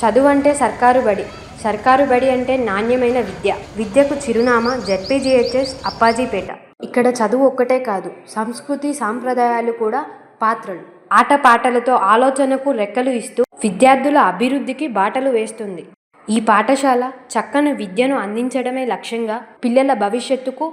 చదువు అంటే సర్కారు బడి. సర్కారు బడి అంటే నాణ్యమైన విద్య. విద్యకు చిరునామా జెడ్పీజీహెచ్ఎస్ అప్పాజీపేట. ఇక్కడ చదువు ఒక్కటే కాదు సంస్కృతి సాంప్రదాయాలు కూడా పాత్రలు. ఆటపాటలతో ఆలోచనకు రెక్కలు ఇస్తూ విద్యార్థుల అభివృద్ధికి బాటలు వేస్తుంది. ఈ పాఠశాల చక్కని విద్యను అందించడమే లక్ష్యంగా పిల్లల భవిష్యత్తుకు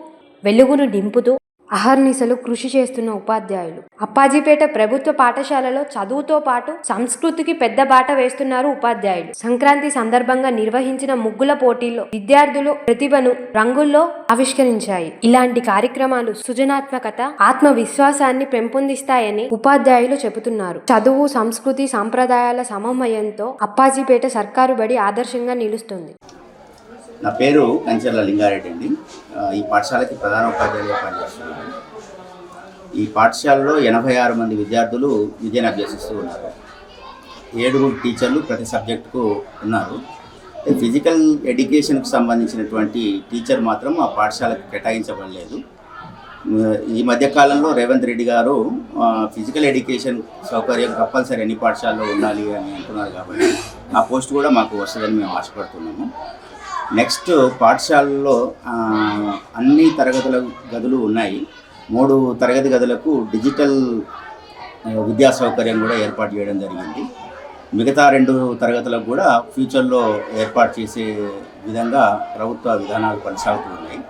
వెలుగును నింపుతూ అహర్నిశలు కృషి చేస్తున్న ఉపాధ్యాయులు. అప్పాజీపేట ప్రభుత్వ పాఠశాలలో చదువుతో పాటు సంస్కృతికి పెద్ద బాట వేస్తున్నారు ఉపాధ్యాయులు. సంక్రాంతి సందర్భంగా నిర్వహించిన ముగ్గుల పోటీల్లో విద్యార్థులు ప్రతిభను రంగుల్లో ఆవిష్కరించాయి. ఇలాంటి కార్యక్రమాలు సృజనాత్మకత ఆత్మవిశ్వాసాన్ని పెంపొందిస్తాయని ఉపాధ్యాయులు చెబుతున్నారు. చదువు సంస్కృతి సాంప్రదాయాల సమన్వయంతో అప్పాజీపేట సర్కారు బడి ఆదర్శంగా నిలుస్తుంది. నా పేరు కంచెర్ల లింగారెడ్డి అండి. ఈ పాఠశాలకి ప్రధాన ఉపాధ్యాయులుగా పనిచేస్తున్నాను ఈ పాఠశాలలో ఎనభై ఆరు మంది విద్యార్థులు విద్యను అభ్యసిస్తూ ఉన్నారు. ఏడుగురు టీచర్లు ప్రతి సబ్జెక్టుకు ఉన్నారు. ఫిజికల్ ఎడ్యుకేషన్కు సంబంధించినటువంటి టీచర్ మాత్రం ఆ పాఠశాలకు కేటాయించబడలేదు. ఈ మధ్యకాలంలో రేవంత్ రెడ్డి గారు ఫిజికల్ ఎడ్యుకేషన్ సౌకర్యం కంపల్సరీ అన్ని పాఠశాలలో ఉండాలి అని అంటున్నారు కాబట్టి ఆ పోస్ట్ కూడా మాకు వస్తుందని మేము ఆశపడుతున్నాము. నెక్స్ట్ పాఠశాలలో అన్ని తరగతుల గదులు ఉన్నాయి. మూడు తరగతి గదులకు డిజిటల్ విద్యా సౌకర్యం కూడా ఏర్పాటు చేయడం జరిగింది. మిగతా రెండు తరగతులకు కూడా ఫ్యూచర్లో ఏర్పాటు చేసే విధంగా ప్రభుత్వ విధానాలు కొనసాగుతున్నాయి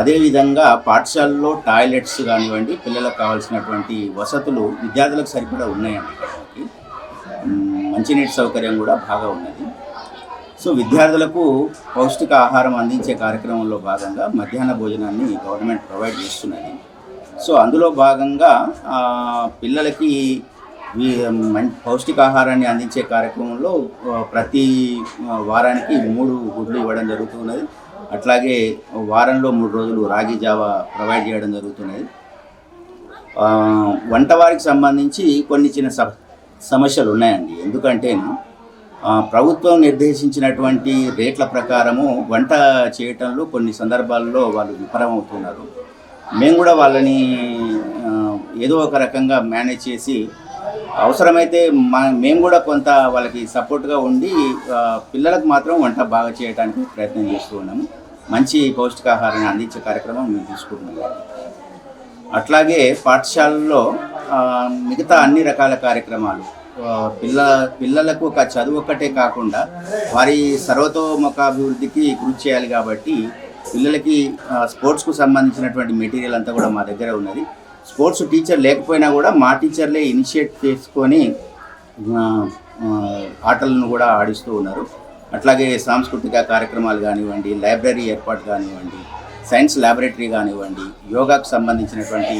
అదేవిధంగా పాఠశాలలో టాయిలెట్స్ కానివ్వండి పిల్లలకు కావాల్సినటువంటి వసతులు విద్యార్థులకు సరిపడా ఉన్నాయండి. మంచినీటి సౌకర్యం కూడా బాగా ఉన్నది. సో విద్యార్థులకు పౌష్టిక ఆహారం అందించే కార్యక్రమంలో భాగంగా మధ్యాహ్న భోజనాన్ని గవర్నమెంట్ ప్రొవైడ్ చేస్తున్నది. సో అందులో భాగంగా పిల్లలకి పౌష్టికాహారాన్ని అందించే కార్యక్రమంలో ప్రతి వారానికి మూడు గుడ్లు ఇవ్వడం జరుగుతున్నది. అట్లాగే వారంలో మూడు రోజులు రాగి జావా ప్రొవైడ్ చేయడం జరుగుతున్నది. వంటవారికి సంబంధించి కొన్ని చిన్న స- సమస్యలు ఉన్నాయండి. ఎందుకంటే ప్రభుత్వం నిర్దేశించినటువంటి రేట్ల ప్రకారము వంట చేయటంలో కొన్ని సందర్భాల్లో వాళ్ళు విఫలమవుతున్నారు. మేము కూడా వాళ్ళని ఏదో ఒక రకంగా మేనేజ్ చేసి అవసరమైతే మా మేము కూడా కొంత వాళ్ళకి సపోర్ట్గా ఉండి పిల్లలకు మాత్రం వంట బాగా చేయడానికి ప్రయత్నం చేస్తూ ఉన్నాము. మంచి పౌష్టికాహారాన్ని అందించే కార్యక్రమం మేము తీసుకుంటున్నాము. అట్లాగే పాఠశాలల్లో మిగతా అన్ని రకాల కార్యక్రమాలు పిల్ల పిల్లలకు ఒక చదువు ఒక్కటే కాకుండా వారి సర్వతోముఖాభివృద్ధికి కృషి చేయాలి కాబట్టి పిల్లలకి స్పోర్ట్స్కు సంబంధించినటువంటి మెటీరియల్ అంతా కూడా మా దగ్గర ఉన్నది. స్పోర్ట్స్ టీచర్ లేకపోయినా కూడా మా టీచర్లే ఇనిషియేట్ చేసుకొని ఆటలను కూడా ఆడిస్తూ ఉన్నారు. అట్లాగే సాంస్కృతిక కార్యక్రమాలు కానివ్వండి లైబ్రరీ ఏర్పాటు కానివ్వండి సైన్స్ ల్యాబొరేటరీ కానివ్వండి యోగాకు సంబంధించినటువంటి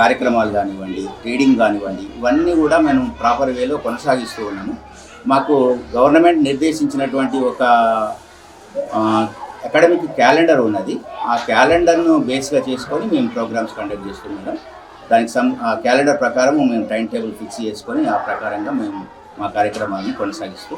కార్యక్రమాలు కానివ్వండి రీడింగ్ కానివ్వండి ఇవన్నీ కూడా మేము ప్రాపర్ వేలో కొనసాగిస్తూ ఉన్నాము. మాకు గవర్నమెంట్ నిర్దేశించినటువంటి ఒక అకాడమిక్ క్యాలెండర్ ఉన్నది. ఆ క్యాలెండర్ను బేస్గా చేసుకొని మేము ప్రోగ్రామ్స్ కండక్ట్ చేస్తున్నాం దానికి సం ఆ క్యాలెండర్ ప్రకారం మేము టైం టేబుల్ ఫిక్స్ చేసుకొని ఆ ప్రకారంగా మేము మా కార్యక్రమాన్ని కొనసాగిస్తూ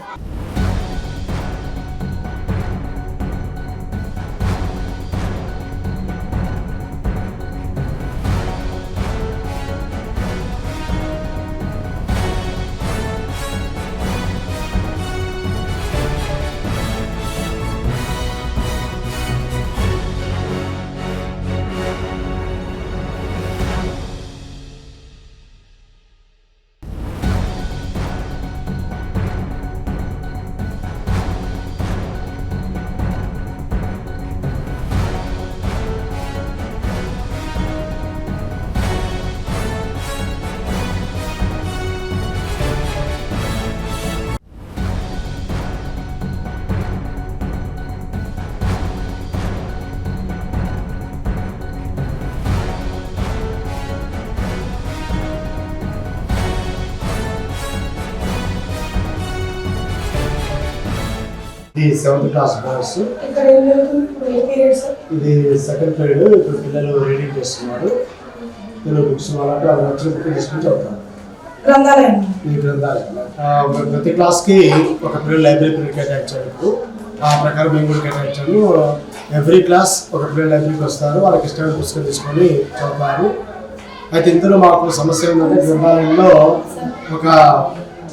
ఇది సెవెంత్ క్లాస్ బాయ్స్. ఇది సెకండ్ పీరియడ్ ఇప్పుడు పిల్లలు రీడింగ్ చేస్తున్నారు. తెలుగు బుక్స్ వాళ్ళకి అది నచ్చిన బుక్ తీసుకుని చదువుతారు. గ్రంథాలయం ఈ గ్రంథాలయం ప్రతి క్లాస్కి ఒక పీరియడ్ లైబ్రరీ పీరియడ్ కేటాయించారు. ఇప్పుడు ఆ ప్రకారం మేము కూడా కేటాయించాము. ఎవ్రీ క్లాస్ ఒక పీరియడ్ లైబ్రరీకి వస్తారు. వాళ్ళకి ఇష్టమైన పుస్తకం తీసుకొని చదువుతారు. అయితే ఇందులో మాకు సమస్య ఏంటంటే గ్రంథాలయంలో ఒక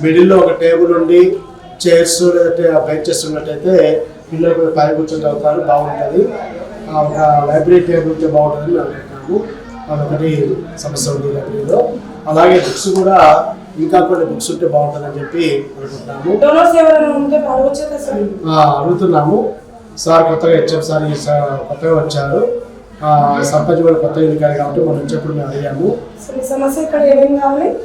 మిడిల్లో ఒక టేబుల్ ఉండి చైర్స్ లేదంటే బెంచెస్ ఉన్నట్టయితే పిల్లలు పై కూర్చొని చదువుతారు బాగుంటుంది. ఆ, ఒక లైబ్రరీ టేబుల్ ఉంటే బాగుంటుందని మేము అనుకుంటున్నాము అదొకటి సమస్య ఉంది లైబ్రరీలో అలాగే బుక్స్ కూడా ఇంకా కొన్ని బుక్స్ ఉంటే బాగుంటుందని చెప్పి అనుకుంటున్నాము. కదా అడుగుతున్నాము. సార్ కొత్తగా హెచ్ఎం సార్ ఈ సార్ కొత్తగా వచ్చారు. సర్పంచ్ కూడా కొత్తగా ఎన్నికారు కాబట్టి మనం వచ్చేప్పుడు మేము అడిగాము. సమస్య ఇక్కడ ఏమేమి కావాలి?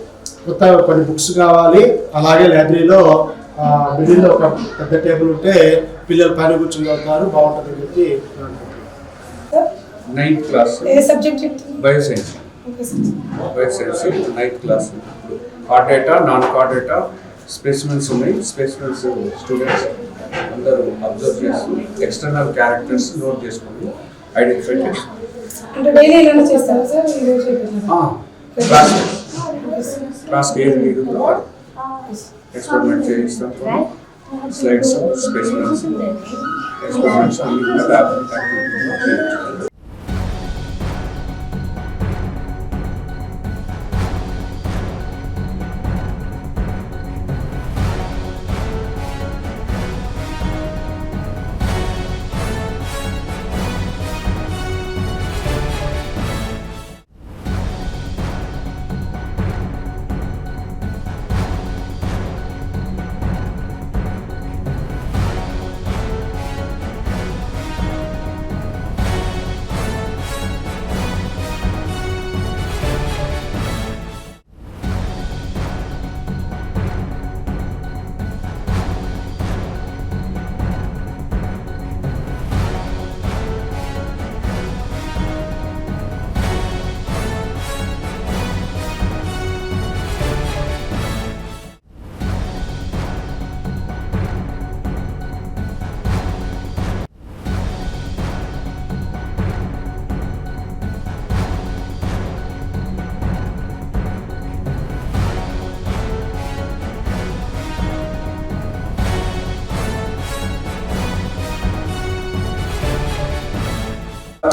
కొత్త కొన్ని బుక్స్ కావాలి. అలాగే లైబ్రరీలో మిడిల్లో ఒక పెద్ద టేబుల్ ఉంటే పిల్లలు పైన కూర్చొని చదువుతారు బాగుంటుందని చెప్పి నైన్త్ క్లాస్ ఏ సబ్జెక్ట్ చెప్తున్నారు bioscience okay sir bioscience ninth class heart data non heart data specimens ఉన్నాయి. స్పెసిమెన్స్ స్టూడెంట్స్ అందరూ అబ్జర్వ్ చేస్తూ ఎక్స్టర్నల్ క్యారెక్టర్స్ నోట్ చేసుకోండి ఐడెంటిఫై చెప్పారు క్లాస్ క్లాస్కి ఏది? మీరుందో ఎక్స్పెరిమెంట్ చేయిస్తాం. స్లైడ్స్ స్పెషల్ ఎక్స్పెరిమెంట్స్ అన్ని కూడా ల్యాబ్ యాక్టివిటీలో చేయొచ్చు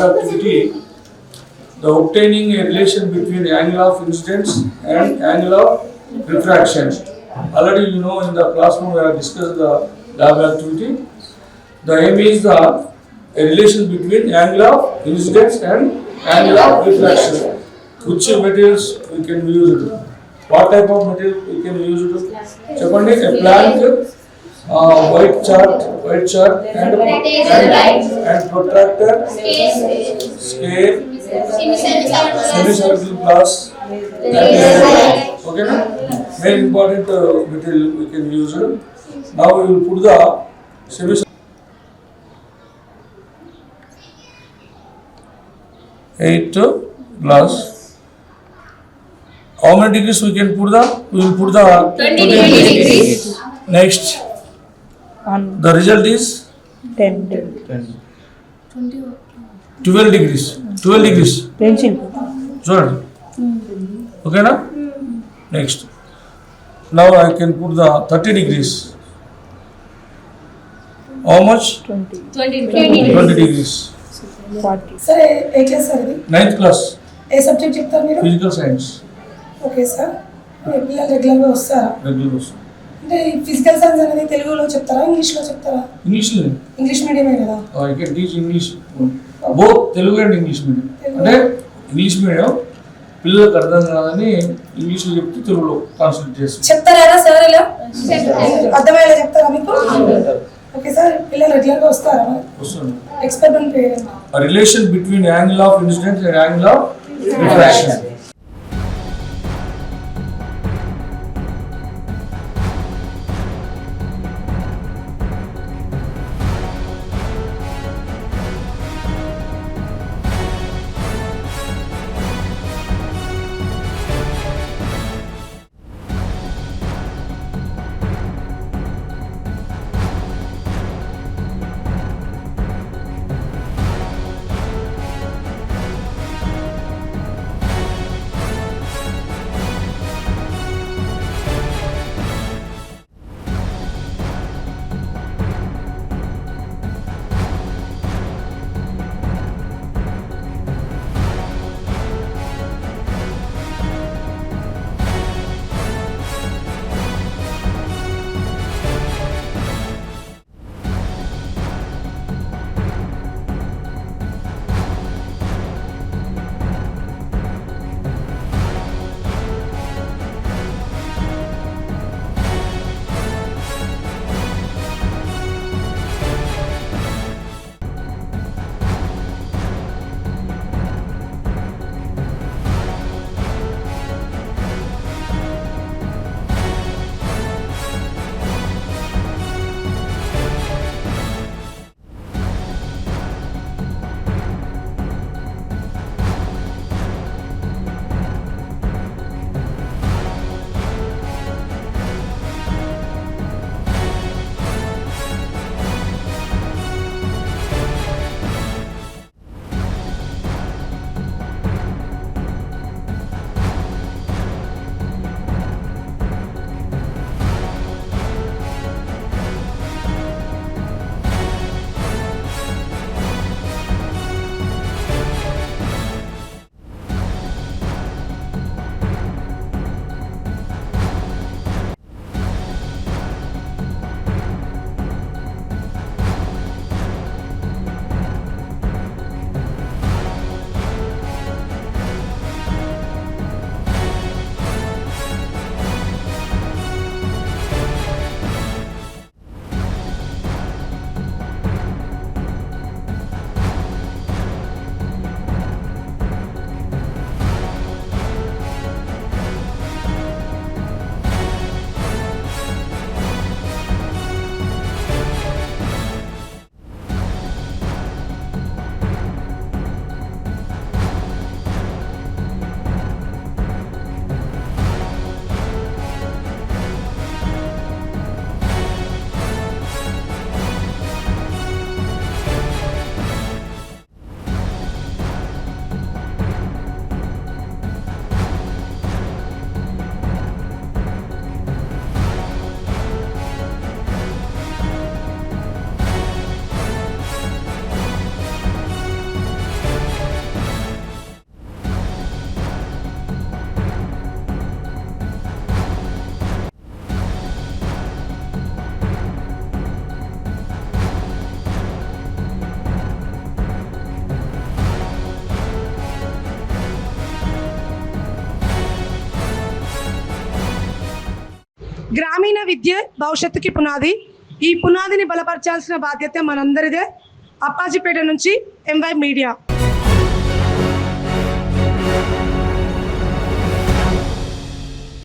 activity, the obtaining a relation between angle of incidence and angle of refraction. Already you know in the classroom we have discussed the lab activity. The aim is the a relation between angle of incidence and angle of refraction. Which materials we can use it? What type of material we can use it? చెప్పండి a plank, uh, white chart, white chart and and, and protractor, scale, semicircle glass. Okay, na? Main important uh, material we can use. Now we will put the semicircle. Eight uh, glass. How many degrees we can put the? We will put the. Twenty degrees. Next. The result is? 10 12 degrees. 12 degrees. Pencil చూడండి ఓకేనా next now I can put the thirty degrees how much twenty twenty degrees forty sir A- A class sir ఇది ninth class ఏ subject చెప్తారు మీరు physical science okay sir మీ పిల్లలు రెగ్యులర్గా వస్తారా రెగ్యులర్ అంటే ఫిజికల్ సైన్స్ అనేది తెలుగులో చెప్తారా ఇంగ్లీష్లో చెప్తారా? ఇంగ్లీష్లో ఇంగ్లీష్ మీడియమే కదా? I can teach English both Telugu and English medium అంటే ఇంగ్లీష్ మీడియం పిల్లలకు అర్థం కాదని ఇంగ్లీష్లో చెప్తే తెలుగులో ట్రాన్స్లేట్ చేస్తాం చెప్తారా సార్ ఇలా? అర్థమయ్యేలా చెప్తారా మీకు? ఓకే సార్ పిల్లలు రెగ్యులర్గా వస్తారా? మరి వస్తుంది ఎక్స్పెరిమెంట్ పేరు a relation between angle of incidence and angle of విద్య భవిష్యత్తుకి పునాది. ఈ పునాదిని బలపరచాల్సిన బాధ్యత మనందరిదే. అప్పాజిపేట నుంచి ఎంవై మీడియా.